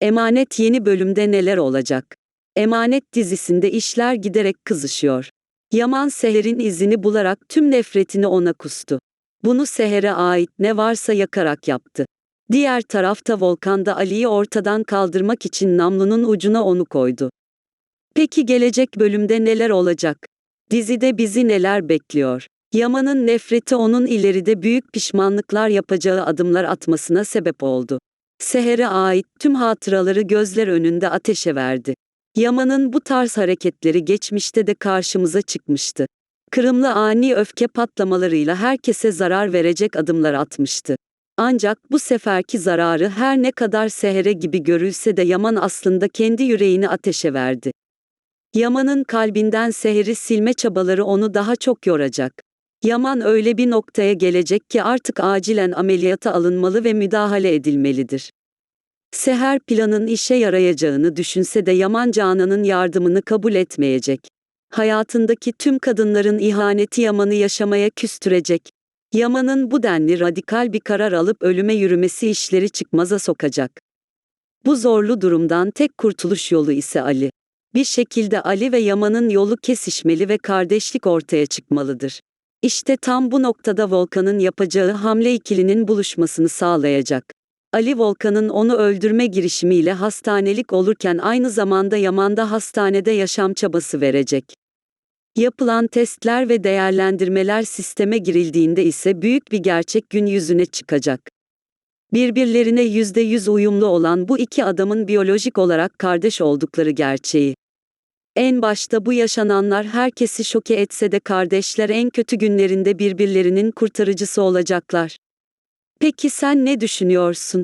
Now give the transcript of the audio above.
Emanet yeni bölümde neler olacak? Emanet dizisinde işler giderek kızışıyor. Yaman Seher'in izini bularak tüm nefretini ona kustu. Bunu Seher'e ait ne varsa yakarak yaptı. Diğer tarafta Volkan'da Ali'yi ortadan kaldırmak için namlunun ucuna onu koydu. Peki gelecek bölümde neler olacak? Dizide bizi neler bekliyor? Yaman'ın nefreti onun ileride büyük pişmanlıklar yapacağı adımlar atmasına sebep oldu. Seher'e ait tüm hatıraları gözler önünde ateşe verdi. Yaman'ın bu tarz hareketleri geçmişte de karşımıza çıkmıştı. Kırımlı ani öfke patlamalarıyla herkese zarar verecek adımlar atmıştı. Ancak bu seferki zararı her ne kadar Seher'e gibi görülse de Yaman aslında kendi yüreğini ateşe verdi. Yaman'ın kalbinden Seher'i silme çabaları onu daha çok yoracak. Yaman öyle bir noktaya gelecek ki artık acilen ameliyata alınmalı ve müdahale edilmelidir. Seher planın işe yarayacağını düşünse de Yaman Canan'ın yardımını kabul etmeyecek. Hayatındaki tüm kadınların ihaneti Yaman'ı yaşamaya küstürecek. Yaman'ın bu denli radikal bir karar alıp ölüme yürümesi işleri çıkmaza sokacak. Bu zorlu durumdan tek kurtuluş yolu ise Ali. Bir şekilde Ali ve Yaman'ın yolu kesişmeli ve kardeşlik ortaya çıkmalıdır. İşte tam bu noktada Volkan'ın yapacağı hamle ikilinin buluşmasını sağlayacak. Ali Volkan'ın onu öldürme girişimiyle hastanelik olurken aynı zamanda Yaman'da hastanede yaşam çabası verecek. Yapılan testler ve değerlendirmeler sisteme girildiğinde ise büyük bir gerçek gün yüzüne çıkacak. Birbirlerine yüzde yüz uyumlu olan bu iki adamın biyolojik olarak kardeş oldukları gerçeği. En başta bu yaşananlar herkesi şoke etse de kardeşler en kötü günlerinde birbirlerinin kurtarıcısı olacaklar. Peki sen ne düşünüyorsun?